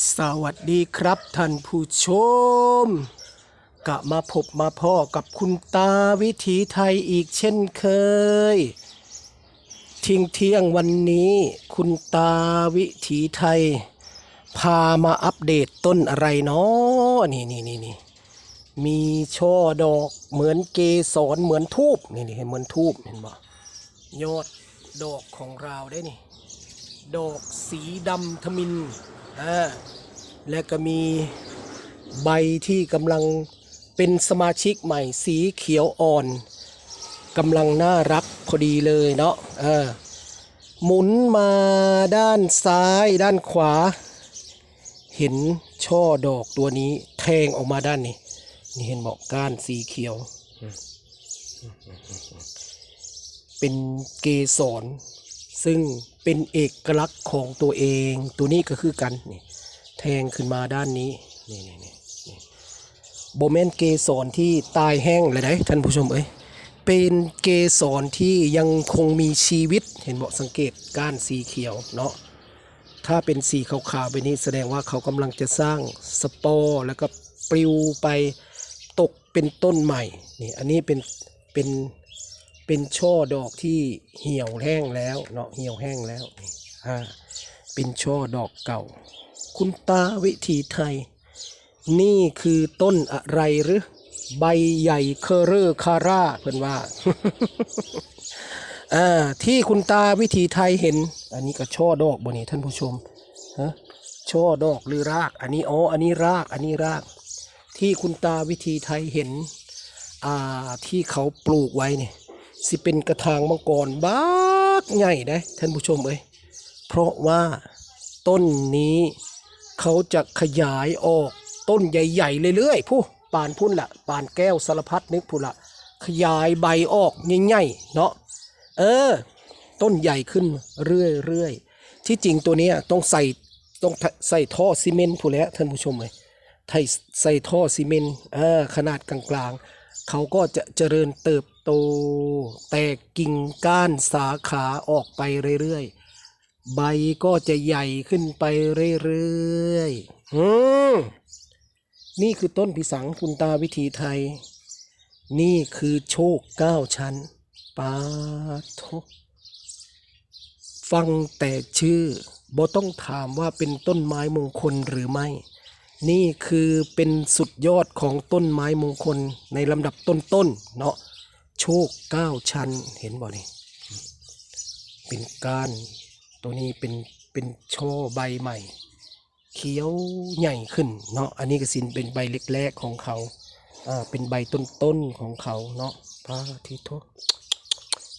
สวัสดีครับท่านผู้ชมกะมาพบมาพ่อกับคุณตาวิถีไทยอีกเช่นเคยที่ยงเที่ยงวันนี้คุณตาวิถีไทย พามาอัปเดตต้นอะไรเนาะนี่นี่นี่นี่มีช่อดอกเหมือนเกสรเหมือนทูบนี่นี่เห็นเหมือนทูบเห็นบ่ยอดดอกของเราได้นี่ ดอกสีดำทมิน อ่าและก็มีใบที่กำลังเป็นสมาชิกใหม่สีเขียวอ่อนกำลังน่ารักพอดีเลยเนาะเออหมุนมาด้านซ้ายด้านขวา เห็นช่อดอกตัวนี้แทงออกมาด้านนี้ นี่เห็นบอกก้านสีเขียว เป็นเกสร ซึ่งเป็นเอกลักษณ์ของตัวเอง ตัวนี้ก็คือกันนี่แทงขึ้นมาด้านนี้นี่นี่นี่นี่โบแมนเกสรที่ตายแห้งเลยนะท่านผู้ชมเอ้ยเป็นเกสรที่ยังคงมีชีวิตเห็นบอกสังเกตก้านสีเขียวเนาะถ้าเป็นสีขาวๆไปนี้แสดงว่าเขากำลังจะสร้างสปอร์แล้วก็ปลิวไปตกเป็นต้นใหม่นี่อันนี้เป็นเป็น เป็นช่อดอกที่เหี่ยวแห้งแล้วเนาะเหี่ยวแห้งแล้วอ่าเป็นช่อดอกเก่า คุณตาวิถีไทย นี่คือต้นอะไรหรือ ใบใหญ่เคอเรอร์คาร่าเพื่อนว่าอ่าที่คุณตาวิถีไทยเห็น อันนี้ก็ช่อดอกบนี่ท่านผู้ชมฮะช่อดอกหรือราก อันนี้อ๋ออันนี้รากอันนี้ราก ที่คุณตาวิถีไทยเห็น อ่าที่เขาปลูกไว้เนี่ย สิเป็นกระถางมังกรบากใหญ่นะท่านผู้ชมเอ้ยเพราะว่าต้นนี้เขาจะขยายออกต้นใหญ่ๆเรื่อยๆผู้ปานพุ่นละปานแก้วสารพัดนึกพุ่นละขยายใบออกใหญ่ๆเนาะเออ ต้นใหญ่ขึ้นเรื่อยๆที่จริงตัวนี้ต้องใส่ต้องใส่ท่อซีเมนต์ผู้แล้วท่านผู้ชมเลยไทยใส่ท่อซีเมนต์เออขนาดกลางๆ เขาก็จะเจริญเติบโต แตกกิ่งก้านสาขาออกไปเรื่อยๆ ใบก็จะใหญ่ขึ้นไปเรื่อยๆอืมนี่คือต้นพิสังคุณตาวิถีไทย นี่คือโชคเก้าชั้นปาโทฟังแต่ชื่อบ่ต้องถามว่าเป็นต้นไม้มงคลหรือไม่ นี่คือเป็นสุดยอดของต้นไม้มงคลในลำดับต้นๆเนาะโชคเก้าชั้นเห็นบ่นี่เป็นก้าน ตัวนี้เป็นเป็นช่อใบใหม่ เขียวใหญ่ขึ้นเนาะอันนี้ก็สินเป็นใบเล็กแรกของเขาอ่าเป็นใบต้นๆของเขาเนาะพระอาทิตย์โทษ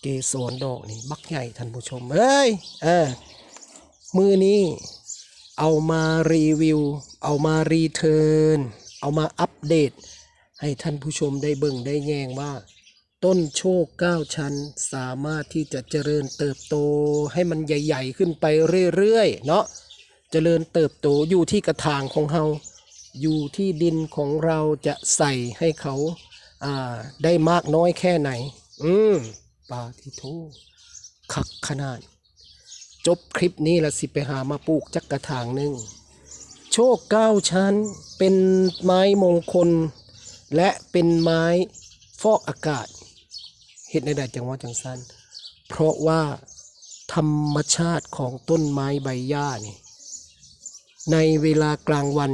เกสรดอกนี่บักใหญ่ท่านผู้ชมเอ้ยเออมือนี้ เอามารีวิว เอามารีเทิร์น เอามาอัปเดต ให้ท่านผู้ชมได้เบิ่งได้แยงว่า ต้นโชคเก้าชั้นสามารถที่จะเจริญเติบโตให้มันใหญ่ ๆ ขึ้นไปเรื่อยๆเนาะเจริญเติบโตอยู่ที่กระถางของเราอยู่ที่ดินของเราจะใส่ให้เขาอ่าได้มากน้อยแค่ไหน อืมปาทิโทคักขนาด จบคลิปนี้ละสิไปหามาปลูกจักกระถางหนึ่งโชคเก้าชั้นเป็นไม้มงคล และเป็นไม้ฟอกอากาศเหตุในใดจังหวะจังสันเพราะว่าธรรมชาติของต้นไม้ใบหญ้านี่ในเวลากลางวัน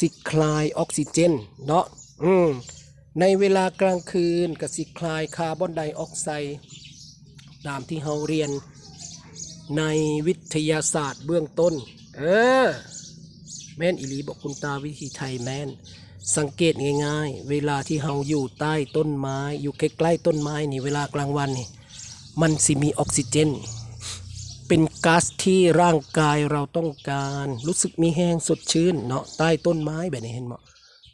สิคลายออกซิเจนเนาะอืมในเวลากลางคืนก็สิคลายคาร์บอนไดออกไซด์ตามที่เราเรียน ในวิทยาศาสตร์เบื้องต้น เออ แม่นอิลีบอกคุณตาวิธีไทยแม่น สังเกตง่ายๆ เวลาที่เราอยู่ใต้ต้นไม้ อยู่ใกล้ๆต้นไม้นี่เวลากลางวันนี่มันสิมีออกซิเจน เป็นก๊าซที่ร่างกายเราต้องการ รู้สึกมีแห้งสดชื่นเนาะใต้ต้นไม้แบบนี้เห็นไหม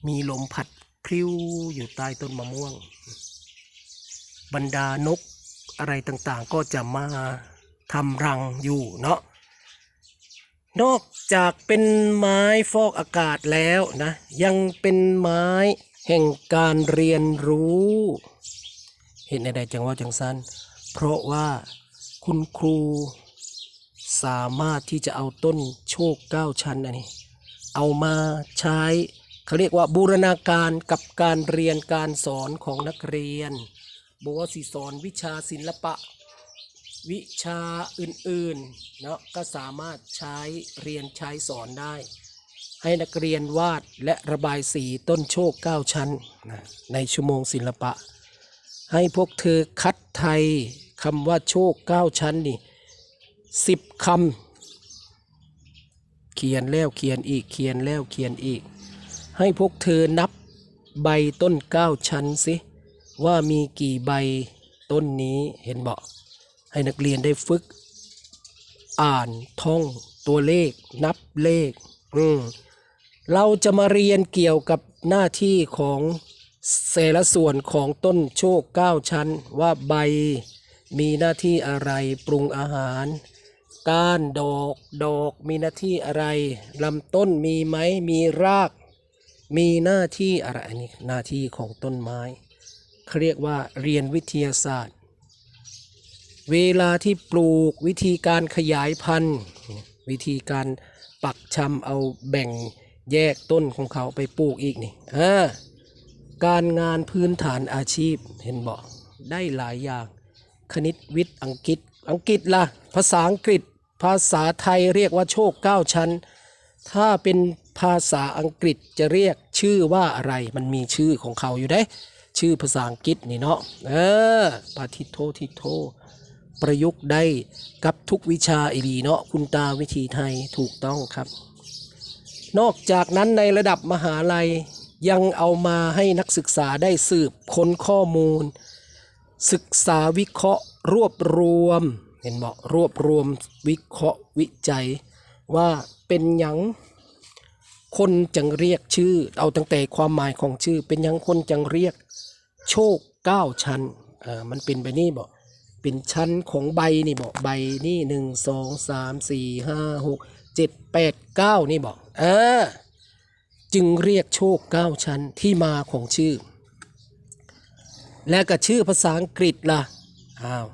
มีลมพัดพริ้วอยู่ใต้ต้นมะม่วง บรรดานกอะไรต่างๆ ก็จะมา ทำรังอยู่เนาะนอกจากเป็นไม้ฟอกอากาศแล้วนะยังเป็นไม้แห่งการเรียนรู้ เห็นในใดจังว่าจังสันเพราะว่าคุณครูสามารถที่จะเอาต้นโชคเก้าชั้นอันนี้ เอามาใช้เขาเรียกว่าบูรณาการกับการเรียนการสอนของนักเรียนบอกว่าสิสอนวิชาศิลปะ วิชาอื่นๆเนาะก็สามารถใช้เรียนใช้สอนได้ ให้นักเรียนวาดและระบายสีต้นโชค 9 ชั้นนะในชั่วโมงศิลปะ ให้พวกเธอคัดไทยคำว่าโชค 9 ชั้นนี่สิบคำเขียนแล้วเขียนอีกเขียนแล้วเขียนอีก ให้พวกเธอนับใบต้น 9 ชั้นสิว่ามีกี่ใบต้นนี้เห็นบอก ให้นักเรียนได้ฝึก อ่านท่องตัวเลข นับเลข อืมเราจะมาเรียนเกี่ยวกับหน้าที่ของแต่ละส่วนของต้นโชคเก้าชั้น ว่าใบมีหน้าที่อะไรปรุงอาหาร ก้านดอกดอกมีหน้าที่อะไรลำต้นมีไหมมีราก มีหน้าที่อะไรอันนี้หน้าที่ของต้นไม้เขาเรียกว่าเรียนวิทยาศาสตร์ เวลาที่ปลูกวิธีการขยายพันธุ์ วิธีการปักชำเอาแบ่งแยกต้นของเขาไปปลูกอีกนี่อ่าการงานพื้นฐานอาชีพเห็นบอกได้หลายอย่าง คณิตวิทย์อังกฤษอังกฤษล่ะ ภาษาอังกฤษ ภาษาไทยเรียกว่าโชคเก้าชั้น ถ้าเป็นภาษาอังกฤษจะเรียกชื่อว่าอะไรมันมีชื่อของเขาอยู่ได้ ชื่อภาษาอังกฤษนี่เนาะเออปาทิโททิโท ประยุกต์ได้กับทุกวิชาอีหลีเนาะคุณตาวิธีไทยถูกต้องครับ นอกจากนั้นในระดับมหาลัยยังเอามาให้นักศึกษาได้สืบค้นข้อมูล ศึกษาวิเคราะห์รวบรวม เห็นบอกรวบรวมวิเคราะห์วิจัย ว่าเป็นยังคนจังเรียกชื่อ เอาตั้งแต่ความหมายของชื่อ เป็นยังคนจังเรียก โชคเก้าชั้นอ่ามันเป็นไปนี่บอก เป็นชั้นของใบนี่บอกใบนี่หนึ่งสองสามสี่ห้าหกเจ็ดแปดเก้านี่บอกเออจึงเรียกโชคเก้าชั้นที่มาของชื่อ และก็ชื่อภาษาอังกฤษล่ะอ้าว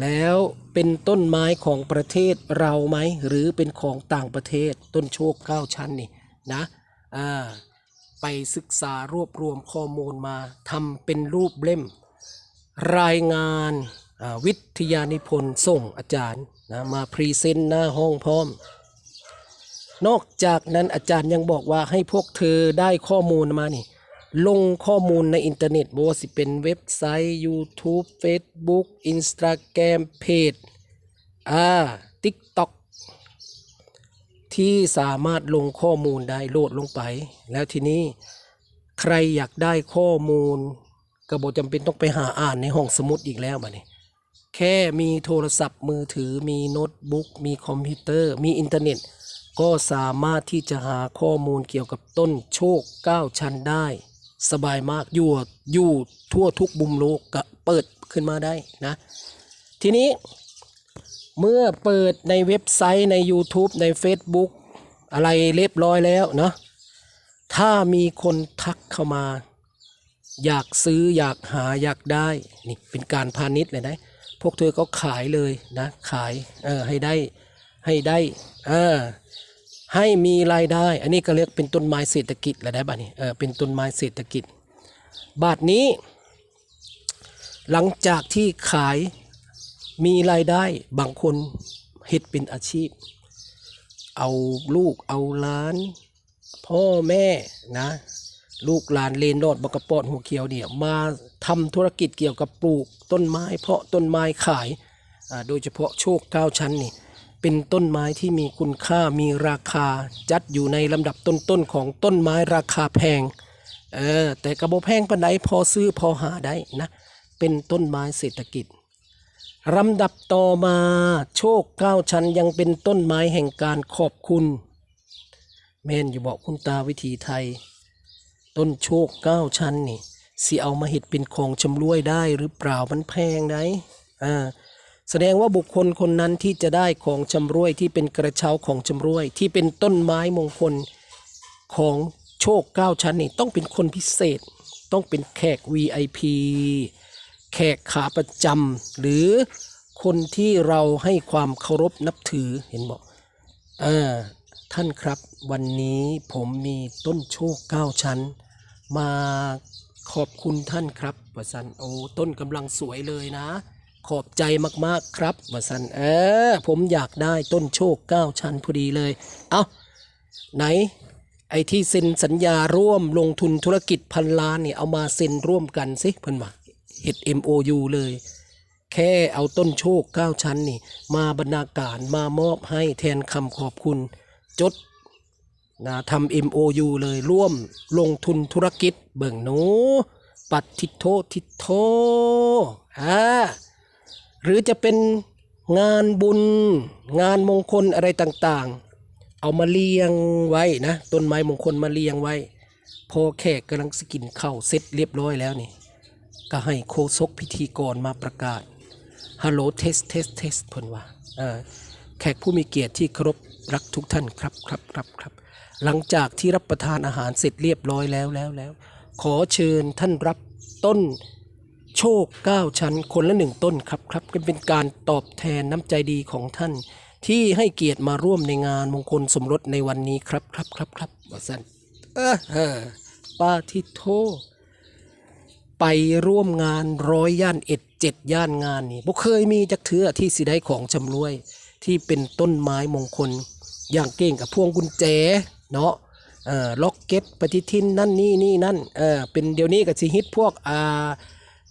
แล้วเป็นต้นไม้ของประเทศเราไหมหรือเป็นของต่างประเทศต้นโชคเก้าชั้นนี่นะอ่าไปศึกษารวบรวมข้อมูลมาทำเป็นรูปเล่ม รายงาน วิทยานิพนธ์ส่งอาจารย์นะมาพรีเซนต์หน้าห้องพร้อม นอกจากนั้นอาจารย์ยังบอกว่าให้พวกเธอได้ข้อมูลมานี่ ลงข้อมูลในอินเทอร์เน็ตบ่ว่าสิเป็นเว็บไซต์ YouTube Facebook Instagram เพจอ่า TikTok ที่สามารถลงข้อมูลได้โหลดลงไป แล้วทีนี้ใครอยากได้ข้อมูลก็บ่จำเป็นต้องไปหาอ่านในห้องสมุดอีกแล้วบัดนี้ แค่มีโทรศัพท์มือถือมีโน้ตบุ๊กมีคอมพิวเตอร์มีอินเทอร์เน็ต ก็สามารถที่จะหาข้อมูลเกี่ยวกับต้นโชค 9 ชั้นได้ สบายมากอยู่อยู่ทั่วทุกบุมโลกก็เปิดขึ้นมาได้นะ ทีนี้เมื่อเปิดในเว็บไซต์ใน YouTube ใน Facebook อะไรเรียบร้อยแล้วเนาะถ้ามีคนทักเข้ามา อยากซื้ออยากหาอยากได้ นี่เป็นการพาณิชย์เลยนะ พวกเธอก็ขายเลยนะขายเออให้ได้ให้ได้เออให้มีรายได้ อันนี้ก็เรียกเป็นต้นไม้เศรษฐกิจแหละได้บ้านี้เออเป็นต้นไม้เศรษฐกิจ บาทนี้ หลังจากที่ขายมีรายได้บางคนเฮ็ดเป็นอาชีพ เอาลูกเอาล้าน พ่อแม่นะ ลูกหลานเลนรอดบกกระปอดหัวเขียวเนี่ยมาทำธุรกิจเกี่ยวกับปลูกต้นไม้ เพาะต้นไม้ขายโดยเฉพาะโชคเก้าชั้นนี่เป็นต้นไม้ที่มีคุณค่ามีราคาจัดอยู่ในลำดับต้นๆของต้นไม้ราคาแพงเออแต่กระโบแพงปานใดพอซื้อพอหาได้นะเป็นต้นไม้เศรษฐกิจลำดับต่อมาโชคเก้าชั้นยังเป็นต้นไม้แห่งการขอบคุณ แม่นอยู่บอกคุณตาวิธีไทย ต้นโชคเก้าชั้นนี่สิเอามาเห็ดเป็นของชำร่วยได้หรือเปล่ามันแพงไดอ่าแสดงว่าบุคคลคนนั้นที่จะได้ของชำร่วยที่เป็นกระเช้าของชำร่วย ที่เป็นต้นไม้มงคลของโชคเก้าชั้นนี่ต้องเป็นคนพิเศษ ต้องเป็นแขก VIP แขกขาประจำหรือคนที่เราให้ความเคารพนับถือเห็นบอกอ่าท่านครับวันนี้ผมมีต้นโชคเก้าชั้น มาขอบคุณท่านครับวสันโอ้ต้นกำลังสวยเลยนะ ขอบใจมากๆครับวสันเออผมอยากได้ต้นโชคเก้าชั้นพอดีเลย เอาไหน ไอ้ที่เซ็นสัญญาร่วมลงทุนธุรกิจพันล้านเนี่ยเอามาเซ็นร่วมกันสิเพิ่นว่าเฮ็ด MOU เลย แค่เอาต้นโชคเก้าชั้นนี่ มาบรรณาการมามอบให้แทนคำขอบคุณ จด นะทำ MOU เลยร่วมลงทุนธุรกิจเบิ่งหนู ปัดทิโททิโทอ่าหรือจะเป็นงานบุญ งานมงคลอะไรต่างๆ เอามาเรียงไว้นะ ต้นไม้มงคลมาเรียงไว้ พอแขกกำลังสกินเข้าเสร็จเรียบร้อยแล้วนี่ ก็ให้โคศกพิธีกรมาประกาศฮัลโหลเทสเทสเทสเพิ่นว่าเออ แขกผู้มีเกียรติที่เคารพรักทุกท่านครับครับครับครับ หลังจากที่รับประทานอาหารเสร็จเรียบร้อยแล้วแล้วแล้ว ขอเชิญท่านรับต้นโชคเก้าชั้นคนละหนึ่งต้นครับครับก็เป็นการตอบแทนน้ำใจดีของท่าน ที่ให้เกียรติมาร่วมในงานมงคลสมรสในวันนี้ครับครับครับครับว่าสันเออเออป้าทิโทไปร่วมงานร้อยย่านเอ็ดเจ็ดย่านงานนี่บ่เคยมีจักเทือที่สิได้ของจำรวย ที่เป็นต้นไม้มงคล อย่างเก่งกับพวงกุญแจเนาะเอ่อล็อกเก็ตปฏิทินนั่นนี่นี่นั่นเออเป็นเดี๋ยวนี้ก็สิฮิตพวกอ่า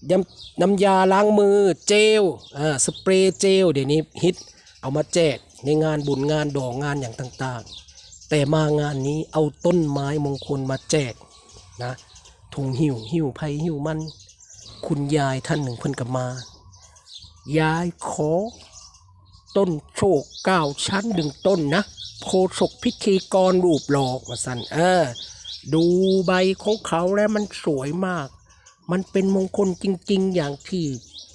ยำน้ำยาล้างมือเจลอ่าสเปรย์เจลเดี๋ยวนี้ฮิตเอามาแจกในงานบุญงานดอกงานอย่างต่างๆ แต่มางานนี้เอาต้นไม้มงคลมาแจกนะถุงหิวหิวไผ่หิวมัน คุณยายท่านหนึ่งเพิ่นกับมา ยายขอ ต้นโชคเก้าชั้นหนึ่งต้นนะโคศกพิธีกรรูปหลอกมาสันเออ ดูใบของเขาแล้วมันสวยมาก มันเป็นมงคลจริง ๆ อย่างที่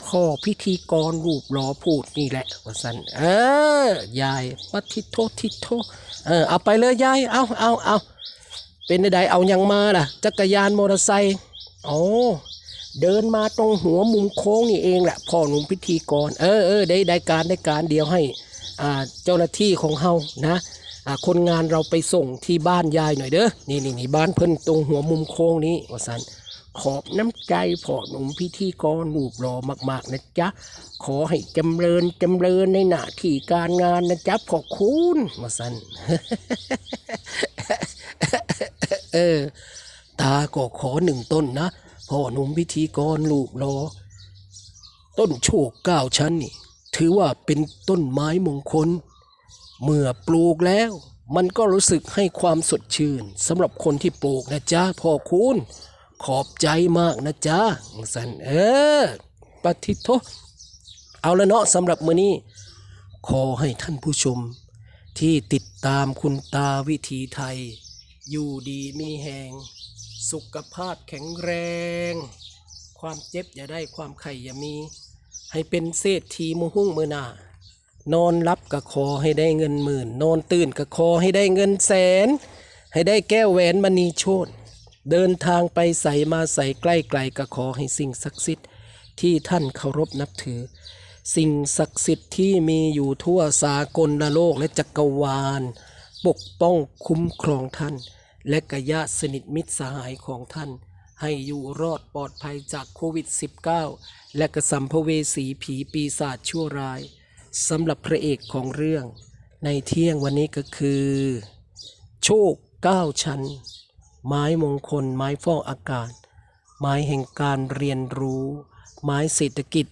พ่อพิธีกรรูปหลอพูดนี่แหละว่าสันเออยายวัทิโททิโทเออเอาไปเลยยายเอาเอาเอาเป็นใดๆเอายังมาล่ะ จักรยานมอเตอร์ไซค์โอ้ เดินมาตรงหัวมุมโค้งนี่เองแหละพ่อหนุ่มพิธีกร เออเออได้ได้การได้การเดียวให้อ่าเจ้าหน้าที่ของเฮานะอ่าคนงานเราไปส่งที่บ้านยายหน่อยเด้อนี่นี่นี่บ้านเพิ่นตรงหัวมุมโค้งนี้ว่าสันขอบน้ำใจพ่อหนุ่มพิธีกรรูปรอมากๆนะจ๊ะ ขอให้จำเริญจำเริญในหน้าที่การงานนะจ๊ะขอบคุณว่าสันเออ ตาก็ขอหนึ่งต้นนะ พ่อหนุ่มพิธีกรลูกรอ ต้นโชคเก้าชั้นนี่ ถือว่าเป็นต้นไม้มงคล เมื่อปลูกแล้ว มันก็รู้สึกให้ความสดชื่นสำหรับคนที่ปลูกนะจ๊ะพ่อคุณขอบใจมากนะจ๊ะสันเออปฏิโทเอาละเนาะสำหรับมื้อนี้ ขอให้ท่านผู้ชม ที่ติดตามคุณตาวิถีไทย อยู่ดีมีแหง สุขภาพแข็งแรง ความเจ็บอย่าได้ความไข่อย่ามี ให้เป็นเศรษฐีมือหุ้งมือหน้านอนรับก็ขอให้ได้เงินหมื่น นอนตื่นก็ขอให้ได้เงินแสน ให้ได้แก้วแหวนมณีโชตเดินทางไปใส่มาใส่ใกล้ไกลก็ขอให้สิ่งศักดิ์สิทธิ์ที่ท่านเคารพนับถือ สิ่งศักดิ์สิทธิ์ที่มีอยู่ทั่วสากลโลกและจักรวาล ปกป้องคุ้มครองท่าน และกญาติสนิทมิตรสหายของท่าน ให้อยู่รอดปลอดภัยจากโควิด -19 และกระสัมภเวสีผีปีศาจชั่วร้ายสำหรับพระเอกของเรื่อง ในเที่ยงวันนี้ก็คือ โชคเก้าชั้น ไม้มงคล ไม้ฟอกอากาศ ไม้แห่งการเรียนรู้ ไม้เศรษฐกิจ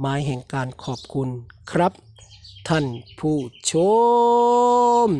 ไม้แห่งการขอบคุณครับ ท่านผู้ชม